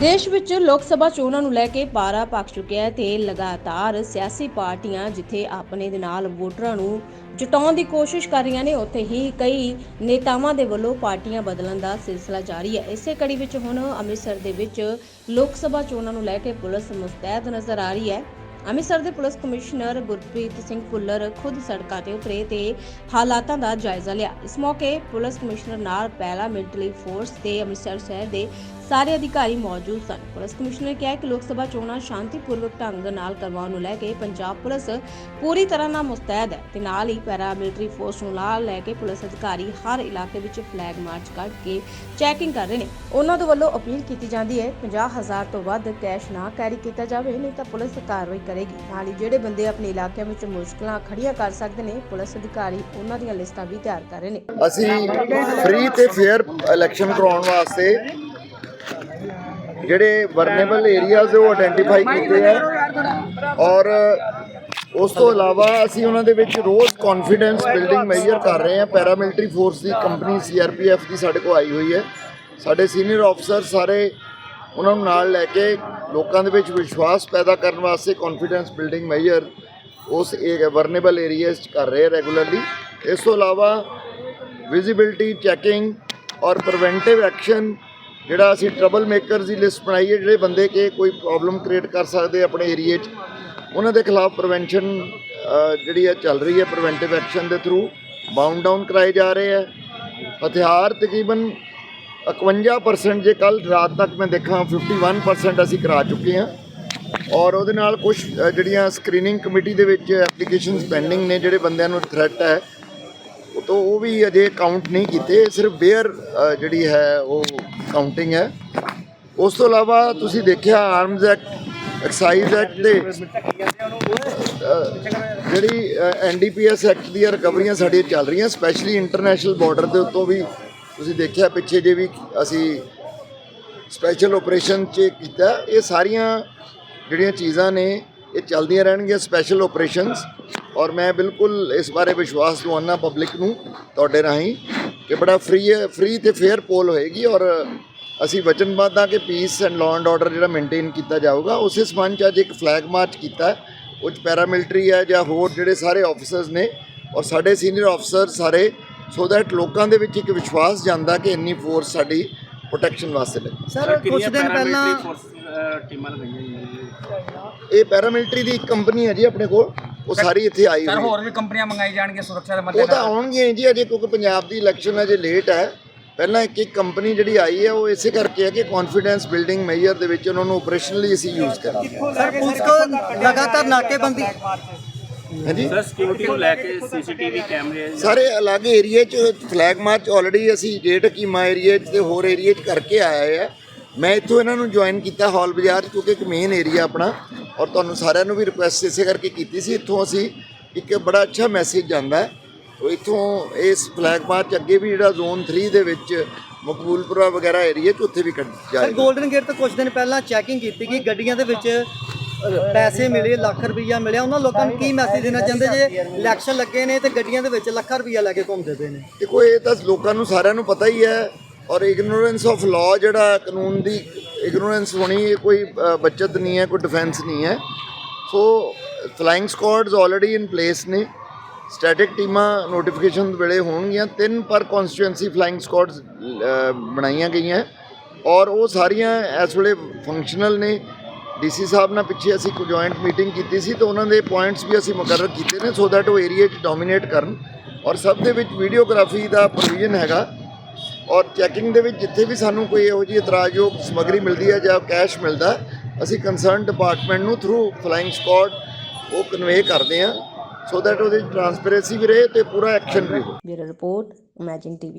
ਦੇਸ਼ ਵਿੱਚ ਲੋਕ ਸਭਾ ਚੋਣਾਂ ਨੂੰ ਲੈ ਕੇ ਪਾਰਾ ਪੱਕ ਚੁੱਕਿਆ ਹੈ ਤੇ ਲਗਾਤਾਰ ਸਿਆਸੀ ਪਾਰਟੀਆਂ ਜਿੱਥੇ ਆਪਣੇ ਦੇ ਨਾਲ ਵੋਟਰਾਂ ਨੂੰ ਜਟਾਉਣ ਦੀ ਕੋਸ਼ਿਸ਼ ਕਰ ਰਹੀਆਂ ਨੇ, ਉੱਥੇ ਹੀ ਕਈ ਨੇਤਾਵਾਂ ਦੇ ਵੱਲੋਂ ਪਾਰਟੀਆਂ ਬਦਲਣ ਦਾ ਸਿਲਸਿਲਾ ਜਾਰੀ ਹੈ। ਇਸੇ ਕੜੀ ਵਿੱਚ ਹੁਣ ਅੰਮ੍ਰਿਤਸਰ ਦੇ ਵਿੱਚ ਲੋਕ ਸਭਾ ਚੋਣਾਂ ਨੂੰ ਲੈ ਕੇ ਪੁਲਿਸ ਮੁਸਤੈਦ ਨਜ਼ਰ ਆ ਰਹੀ ਹੈ। ਅੰਮ੍ਰਿਤਸਰ ਦੇ ਪੁਲਿਸ ਕਮਿਸ਼ਨਰ ਗੁਰਪ੍ਰੀਤ ਸਿੰਘ ਭੁੱਲਰ ਖੁਦ ਸੜਕਾਂ ਤੇ ਉਤਰੇ ਤੇ ਹਾਲਾਤਾਂ ਦਾ ਜਾਇਜ਼ਾ ਲਿਆ। ਇਸ ਮੌਕੇ ਪੁਲਿਸ ਕਮਿਸ਼ਨਰ ਨਾਲ ਪੈਰਾ ਮਿਲਟਰੀ ਫੋਰਸ ਤੇ ਅੰਮ੍ਰਿਤਸਰ ਸ਼ਹਿਰ ਦੇ ਸਾਰੇ ਅਧਿਕਾਰੀ ਮੌਜੂਦ ਸਨ। ਪੁਲਿਸ ਕਮਿਸ਼ਨਰ ਕਿਹਾ ਕਿ ਲੋਕ ਸਭਾ ਚੋਣਾਂ ਸ਼ਾਂਤੀਪੂਰਵਕ ਢੰਗ ਨਾਲ ਕਰਵਾਉਣ ਨੂੰ ਲੈ ਕੇ ਪੰਜਾਬ ਪੁਲਿਸ ਪੂਰੀ ਤਰ੍ਹਾਂ ਨਾਲ ਮੁਸਤੈਦ ਹੈ ਤੇ ਨਾਲ ਹੀ ਪੈਰਾ ਮਿਲਟਰੀ ਫੋਰਸ ਨੂੰ ਨਾਲ ਲੈ ਕੇ ਪੁਲਿਸ ਅਧਿਕਾਰੀ ਹਰ ਇਲਾਕੇ ਵਿੱਚ ਫਲੈਗ ਮਾਰਚ ਕੱਢ ਕੇ ਚੈਕਿੰਗ ਕਰ ਰਹੇ ਨੇ। ਉਹਨਾਂ ਦੇ ਵੱਲੋਂ ਅਪੀਲ ਕੀਤੀ ਜਾਂਦੀ ਹੈ 50000 ਤੋਂ ਵੱਧ ਕੈਸ਼ ਨਾ ਕੈਰੀ ਕੀਤਾ ਜਾਵੇ, ਨਹੀਂ ਤਾਂ ਪੁਲਿਸ ਕਾਰਵਾਈ ਕਰੇਗੀ। ਨਾਲ ਹੀ ਜਿਹੜੇ ਬੰਦੇ ਆਪਣੇ ਇਲਾਕਿਆਂ ਵਿੱਚ ਮੁਸ਼ਕਲਾਂ ਖੜੀਆਂ ਕਰ ਸਕਦੇ ਨੇ, ਪੁਲਿਸ ਅਧਿਕਾਰੀ ਉਹਨਾਂ ਦੀਆਂ ਲਿਸਟਾਂ ਵੀ ਤਿਆਰ ਕਰ ਰਹੇ ਨੇ। ਅਸੀਂ ਫ੍ਰੀ ਤੇ ਫੇਅਰ ਇਲੈਕਸ਼ਨ ਕਰਾਉਣ ਵਾਸਤੇ ਜਿਹੜੇ ਵਰਨੇਬਲ ਏਰੀਆਜ਼ ਉਹ ਆਇਡੈਂਟੀਫਾਈ ਕੀਤੇ ਆ ਔਰ ਉਸ ਤੋਂ ਇਲਾਵਾ ਅਸੀਂ ਉਹਨਾਂ ਦੇ ਵਿੱਚ ਰੋਜ਼ ਕੌਨਫੀਡੈਂਸ ਬਿਲਡਿੰਗ ਮੇਜਰ ਕਰ ਰਹੇ ਹਾਂ। ਪੈਰਾਮਿਲਟਰੀ ਫੋਰਸ ਦੀ ਕੰਪਨੀ ਸੀਆਰਪੀਐਫ ਦੀ ਸਾਡੇ ਕੋਲ ਆਈ ਹੋਈ ਹੈ। ਸਾਡੇ ਸੀਨੀਅਰ ਅਫਸਰ ਸਾਰੇ ਉਹਨਾਂ ਨੂੰ ਨਾਲ ਲੈ ਕੇ ਲੋਕਾਂ ਦੇ ਵਿੱਚ ਵਿਸ਼ਵਾਸ ਪੈਦਾ ਕਰਨ ਵਾਸਤੇ ਕੌਨਫੀਡੈਂਸ ਬਿਲਡਿੰਗ ਮੇਜਰ ਉਸ ਵਰਨੇਬਲ ਏਰੀਆਜ਼ 'ਚ ਕਰ ਰਹੇ ਆ ਰੈਗੂਲਰਲੀ ਇਸ ਤੋਂ ਇਲਾਵਾ ਵਿਜ਼ਿਬਿਲਟੀ ਚੈਕਿੰਗ ਔਰ ਪ੍ਰੀਵੈਂਟਿਵ ਐਕਸ਼ਨ ਜਿਹੜਾ ਅਸੀਂ ਟਰਬਲ ਮੇਕਰਸ ਦੀ ਲਿਸਟ ਬਣਾਈ ਹੈ, ਜਿਹੜੇ ਬੰਦੇ ਕੇ ਕੋਈ ਪ੍ਰੋਬਲਮ ਕ੍ਰੀਏਟ ਕਰ ਸਕਦੇ ਆਪਣੇ ਏਰੀਏ 'ਚ, ਉਹਨਾਂ ਦੇ ਖਿਲਾਫ ਪ੍ਰੀਵੈਂਸ਼ਨ ਜਿਹੜੀ ਹੈ ਚੱਲ ਰਹੀ ਹੈ ਪ੍ਰੀਵੈਂਟਿਵ ਐਕਸ਼ਨ ਦੇ ਥਰੂ ਬਾਉਂਡ ਡਾਊਨ ਕਰਾਏ ਜਾ ਰਹੇ ਹੈ ਹਥਿਆਰ ਤਕਰੀਬਨ 51% ਜੇ ਕੱਲ ਰਾਤ ਤੱਕ ਮੈਂ ਦੇਖਾਂ 51% ਅਸੀਂ ਕਰਾ ਚੁੱਕੇ ਹਾਂ। ਔਰ ਉਹਦੇ ਨਾਲ ਕੁਝ ਜਿਹੜੀਆਂ ਸਕਰੀਨਿੰਗ ਕਮੇਟੀ ਦੇ ਵਿੱਚ ਐਪਲੀਕੇਸ਼ਨਸ ਪੈਂਡਿੰਗ ਨੇ, ਜਿਹੜੇ ਬੰਦਿਆਂ ਨੂੰ ਥ੍ਰੈਟ ਹੈ ਤਾਂ ਉਹ ਵੀ ਅਜੇ ਕਾਊਂਟ ਨਹੀਂ ਕੀਤੇ ਸਿਰਫ ਬੇਅਰ ਜਿਹੜੀ ਹੈ ਉਹ ਕਾਊਂਟਿੰਗ ਹੈ। ਉਸ ਤੋਂ ਇਲਾਵਾ ਤੁਸੀਂ ਦੇਖਿਆ ਆਰਮਜ਼ ਐਕਟ ਐਕਸਾਈਜ਼ ਐਕਟ ਦੇ ਅ, ਜਿਹੜੀ ਐਨਡੀਪੀਐਸ ਐਕਟ ਦੀਆਂ ਰਿਕਵਰੀਆਂ ਸਾਡੀਆਂ ਚੱਲ ਰਹੀਆਂ ਸਪੈਸ਼ਲੀ ਇੰਟਰਨੈਸ਼ਨਲ ਬਾਰਡਰ ਦੇ ਉੱਤੋਂ ਵੀ ਤੁਸੀਂ ਦੇਖਿਆ ਪਿੱਛੇ ਜੇ ਵੀ ਅਸੀਂ ਸਪੈਸ਼ਲ ਆਪਰੇਸ਼ਨ 'ਚ ਕੀਤਾ ਇਹ ਸਾਰੀਆਂ ਜਿਹੜੀਆਂ ਚੀਜ਼ਾਂ ਨੇ ਇਹ ਚੱਲਦੀਆਂ ਰਹਿਣਗੀਆਂ ਸਪੈਸ਼ਲ ਆਪਰੇਸ਼ਨਸ ਔਰ ਮੈਂ ਬਿਲਕੁਲ ਇਸ ਬਾਰੇ ਵਿਸ਼ਵਾਸ ਦਵਾਨਾ ਪਬਲਿਕ ਨੂੰ ਤੁਹਾਡੇ ਰਾਹੀਂ ਕਿ ਬੜਾ ਫ੍ਰੀ ਹੈ ਫ੍ਰੀ ਤੇ ਫੇਅਰ ਪੋਲ ਹੋਏਗੀ ਔਰ ਅਸੀਂ ਵਚਨਬੱਧ ਹਾਂ ਕਿ peace and law and order ਜਿਹੜਾ ਮੇਨਟੇਨ ਕੀਤਾ ਜਾਊਗਾ ਉਸੇ ਸਬੰਧ 'ਚ ਅੱਜ ਇੱਕ ਫਲੈਗ ਮਾਰਚ ਕੀਤਾ। ਉਹ 'ਚ ਪੈਰਾਮਿਲਟਰੀ ਹੈ ਜਾਂ ਹੋਰ ਜਿਹੜੇ ਸਾਰੇ ਆਫੀਸਰਸ ਨੇ ਔਰ ਸਾਡੇ ਸੀਨੀਅਰ ਆਫੀਸਰ ਸਾਰੇ ਸੋ ਦੈਟ ਲੋਕਾਂ ਦੇ ਵਿੱਚ ਇੱਕ ਵਿਸ਼ਵਾਸ ਜਾਂਦਾ ਕਿ ਇੰਨੀ ਫੋਰਸ ਸਾਡੀ ਪ੍ਰੋਟੈਕਸ਼ਨ ਵਾਸਤੇ ਲੱਗੀ। ਸਰ ਕੁਝ ਦਿਨ ਪਹਿਲਾਂ ਟੀਮਾਂ ਲਗਾਈਆਂ ਜੀ? ਇਹ ਪੈਰਾਮਿਲਟਰੀ ਦੀ ਇੱਕ ਕੰਪਨੀ ਹੈ ਜੀ ਆਪਣੇ ਕੋਲ। ਉਹ ਸਾਰੀ ਇੱਥੇ ਆਈ ਸਰ ਹੋਈ। ਹੈ ਹੋਰ ਵੀ ਕੰਪਨੀਆਂ ਮੰਗਾਈ ਜਾਣਗੀਆਂ ਸੁਰੱਖਿਆ ਦੇ ਉਹ ਤਾਂ ਆਉਣਗੀਆਂ ਜੀ ਅਜੇ ਕਿਉਂਕਿ ਪੰਜਾਬ ਦੀ ਇਲੈਕਸ਼ਨ ਅਜੇ ਲੇਟ ਹੈ। ਪਹਿਲਾਂ ਇੱਕ ਇੱਕ ਕੰਪਨੀ ਜਿਹੜੀ ਆਈ ਹੈ ਉਹ ਇਸੇ ਕਰਕੇ ਹੈ ਕਿ ਕੌਨਫੀਡੈਂਸ ਬਿਲਡਿੰਗ ਮੇਜਰ ਦੇ ਵਿੱਚ ਉਹਨਾਂ ਨੂੰ ਆਪਰੇਸ਼ਨਲੀ ਅਸੀਂ ਯੂਜ਼ ਕਰਾਂਗੇ। ਸਰ ਪੁਲਿਸ ਕੋ ਲਗਾਤਾਰ ਨਾਕੇਬੰਦੀ? ਹਾਂਜੀ? ਸਰ ਸਿਕਿਉਰਿਟੀ ਨੂੰ ਲੈ ਕੇ ਸੀਸੀਟੀਵੀ ਕੈਮਰੇ ਸਾਰੇ ਅਲੱਗ ਏਰੀਏ 'ਚ ਫਲੈਗ ਮਾਰਚ ਆਲਰੇਡੀ ਅਸੀਂ ਜੇਠ ਕੀਮਾ ਏਰੀਏ 'ਚ ਤੇ ਹੋਰ ਏਰੀਏ 'ਚ ਕਰਕੇ ਆਏ ਆ। ਮੈਂ ਇੱਥੋਂ ਇਹਨਾਂ ਨੂੰ ਜੁਆਇਨ ਕੀਤਾ ਹਾਲ ਬਾਜ਼ਾਰ 'ਚ ਕਿਉਂਕਿ ਇੱਕ ਮੇਨ ਏਰੀਆ ਆਪਣਾ। ਔਰ ਤੁਹਾਨੂੰ ਸਾਰਿਆਂ ਨੂੰ ਵੀ ਰਿਕੁਐਸਟ ਇਸੇ ਕਰਕੇ ਕੀਤੀ ਸੀ ਇੱਥੋਂ ਅਸੀਂ ਇੱਕ ਬੜਾ ਅੱਛਾ ਮੈਸੇਜ ਜਾਂਦਾ ਹੈ। ਉਹ ਇੱਥੋਂ ਇਸ ਫਲੈਗ ਮਾਰਚ ਅੱਗੇ ਵੀ ਜਿਹੜਾ ਜ਼ੋਨ 3 ਦੇ ਵਿੱਚ ਮਕਬੂਲਪੁਰਾ ਵਗੈਰਾ ਏਰੀਆ 'ਚ ਉੱਥੇ ਵੀ ਕੱਢ ਸਰ ਜਾਏਗਾ। 골ਡਨ ਗੇਟ ਤੋਂ ਕੁਝ ਦਿਨ ਪਹਿਲਾਂ ਚੈਕਿੰਗ ਕੀਤੀ ਗਈ ਗੱਡੀਆਂ ਦੇ ਵਿੱਚ ਪੈਸੇ ਮਿਲੇ ਲੱਖ ਰੁਪਈਆ ਮਿਲਿਆ। ਉਹਨਾਂ ਲੋਕਾਂ ਨੂੰ ਕੀ ਮੈਸੇਜ ਦੇਣਾ ਚਾਹੁੰਦੇ? ਜੇ ਇਲੈਕਸ਼ਨ ਲੱਗੇ ਨੇ ਤੇ ਗੱਡੀਆਂ ਦੇ ਵਿੱਚ ਲੱਖਾਂ ਰੁਪਈਆ ਲੈ ਕੇ ਘੁੰਮਦੇ ਪਏ ਨੇ। ਦੇਖੋ ਇਹ ਤਾਂ ਲੋਕਾਂ ਨੂੰ ਸਾਰਿਆਂ ਨੂੰ ਪਤਾ ਹੀ ਹੈ ਔਰ ਇਗਨੋਰੈਂਸ ਆਫ ਲਾਅ ਜਿਹੜਾ ਕਾਨੂੰਨ ਦੀ ਇਗਨੋਰੈਂਸ ਹੋਣੀ ਇਹ ਕੋਈ ਅ, ਬੱਚਤ ਨਹੀਂ ਹੈ ਕੋਈ ਡਿਫੈਂਸ ਨਹੀਂ ਹੈ। So flying squads already in place ਨੇ। ਸਟੈਟਿਕ ਟੀਮਾਂ ਨੋਟੀਫਿਕੇਸ਼ਨ ਵੇਲੇ ਹੋਣਗੀਆਂ। ਤਿੰਨ ਪਰ ਕਨਸਟੀਟੂਐਂਸੀ ਫਲਾਈਂਗ ਸਕੁਆਡਸ ਬਣਾਈਆਂ ਗਈਆਂ। ਔਰ ਉਹ ਸਾਰੀਆਂ ਇਸ ਵੇਲੇ ਫੰਕਸ਼ਨਲ ਨੇ। ਡੀਸੀ ਸਾਹਿਬ ਨਾਲ ਪਿੱਛੇ ਅਸੀਂ ਕੋ ਜੁਆਇੰਟ ਮੀਟਿੰਗ ਕੀਤੀ ਸੀ। ਤਾਂ ਉਹਨਾਂ ਦੇ ਪੁਆਇੰਟਸ ਵੀ ਅਸੀਂ ਮੁਕਰਰ ਕੀਤੇ ਨੇ। ਸੋ ਦੈਟ ਉਹ ਏਰੀਆ 'ਚ ਡੋਮੀਨੇਟ ਕਰਨ। ਔਰ ਸਭ ਦੇ ਵਿੱਚ ਵੀਡੀਓਗ੍ਰਾਫੀ ਦਾ ਪ੍ਰੋਵੀਜ਼ਨ ਹੈਗਾ। ਔਰ ਚੈਕਿੰਗ ਦੇ ਵਿੱਚ ਜਿੱਥੇ ਵੀ ਸਾਨੂੰ ਕੋਈ ਇਹੋ ਜਿਹੀ ਇਤਰਾਜ਼ਯੋਗ ਸਮੱਗਰੀ ਮਿਲਦੀ ਹੈ ਜਾਂ ਕੈਸ਼ ਮਿਲਦਾ, ਅਸੀਂ ਕੰਸਰਨ ਡਿਪਾਰਟਮੈਂਟ ਨੂੰ ਥਰੂ ਫਲਾਈਂਗ ਸਕੁਆਡ ਉਹ ਕਨਵੇ ਕਰਦੇ ਹਾਂ ਸੋ ਦੈਟ ਉਹਦੇ ਟ੍ਰਾਂਸਪੇਰੈਂਸੀ ਵੀ ਰਹੇ ਤੇ ਪੂਰਾ ਐਕਸ਼ਨ ਵੀ ਹੋਵੇ। ਮੇਰਾ ਰਿਪੋਰਟ ਇਮੇਜਿਨ ਟੀਵੀ